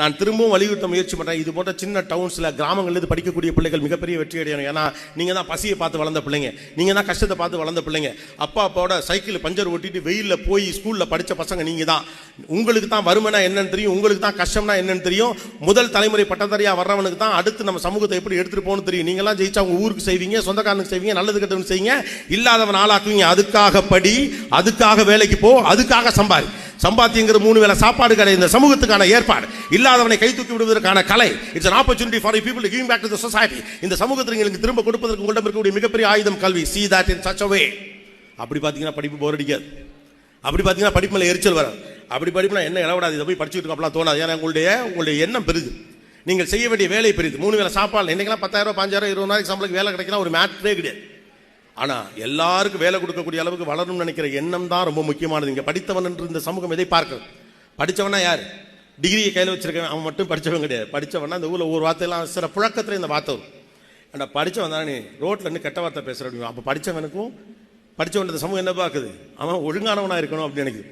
நான் திரும்பவும் வலியுறுத்த முயற்சி பண்ணுறேன் இது போன்ற சின்ன டவுன்ஸில் கிராமங்கள்லேருந்து படிக்கக்கூடிய பிள்ளைகள் மிகப்பெரிய வெற்றி அடையணும். ஏன்னா நீங்கள் தான் பசியை பார்த்து வளர்ந்த பிள்ளைங்க. நீங்கள் தான் கஷ்டத்தை பார்த்து வளர்ந்த பிள்ளைங்க. அப்பா அப்பாவோட சைக்கிள் பஞ்சர் ஓட்டிட்டு வெயிலில் போய் ஸ்கூலில் படித்த பசங்க நீங்கள் தான். உங்களுக்கு தான் வறுமைனா என்னன்னு தெரியும். உங்களுக்கு தான் கஷ்டம்னா என்னன்னு தெரியும். முதல் தலைமுறை பட்டதாரியாக வர்றவனுக்கு தான் அடுத்து நம்ம சமூகத்தை எப்படி எடுத்துகிட்டு போகணும் தெரியும். நீங்களாம் ஜெயிச்சா உங்கள் ஊருக்கு செய்வீங்க சொந்தக்காரனுக்கு செய்வீங்க நல்லது கெட்டவனுக்கு செய்வீங்க. இல்லாதவன் ஆளாக்குவீங்க. அதுக்காக படி அதுக்காக வேலைக்கு போ அதுக்காக சம்பாதி சம்பாத்தியங்கிற மூணு வேளை சாப்பாடு கடை இந்த சமூகத்துக்கான ஏற்பாடு இல்லாதவனை கை தூக்கி விடுவதற்கான கலை. It's an opportunity for you giving back to back இந்த சமூகத்தில் எங்களுக்கு திரும்ப கொடுப்பதற்கு உங்களிடம் இருக்கக்கூடிய மிகப்பெரிய ஆயுதம் கல்வி. See that in such a way அப்படி பார்த்தீங்கன்னா படிப்பு போர் அடிக்காது. அப்படி பார்த்தீங்கன்னா படிப்பு மேலே எரிச்சல் வராது. அப்படி படிப்புனா என்ன இளவடாது? இதை போய் படிச்சுட்டு இருக்க அப்படிலாம் தோணாது. ஏன்னா உங்களுடைய உங்களுடைய எண்ணம் பெருது. நீங்கள் செய்ய வேண்டிய வேலை பெரியது மூணு வேலை சாப்பாடு இன்றைக்கெல்லாம் பத்தாயிரம் பாஞ்சாயிரம் இருபதாயிரம் சம்பளத்துக்கு வேலை கிடைக்கலாம் ஒரு மேட்ரே கிடையாது. ஆனால் எல்லாருக்கும் வேலை கொடுக்கக்கூடிய அளவுக்கு வளரணும்னு நினைக்கிற எண்ணம் தான் ரொம்ப முக்கியமானது. இங்கே படித்தவன் என்று இந்த சமூகம் எதை பார்க்கிறது? படிச்சவனா யார்? டிகிரியை கையில் வச்சிருக்கேன் அவன் மட்டும் படிச்சவன் கிடையாது. படித்தவனா இந்த ஊரில் ஒரு வார்த்தையெல்லாம் சில புழக்கத்தில் இந்த வார்த்தை வரும். ஏன்டா படித்தவன் தானே? நீ ரோட்டில் இருந்து கெட்ட வார்த்தை பேசுற அப்போ படித்தவனுக்கும் படித்தவன் இந்த சமூகம் என்ன பார்க்குது? அவன் ஒழுங்கானவனாக இருக்கணும் அப்படின்னு நினைக்குது.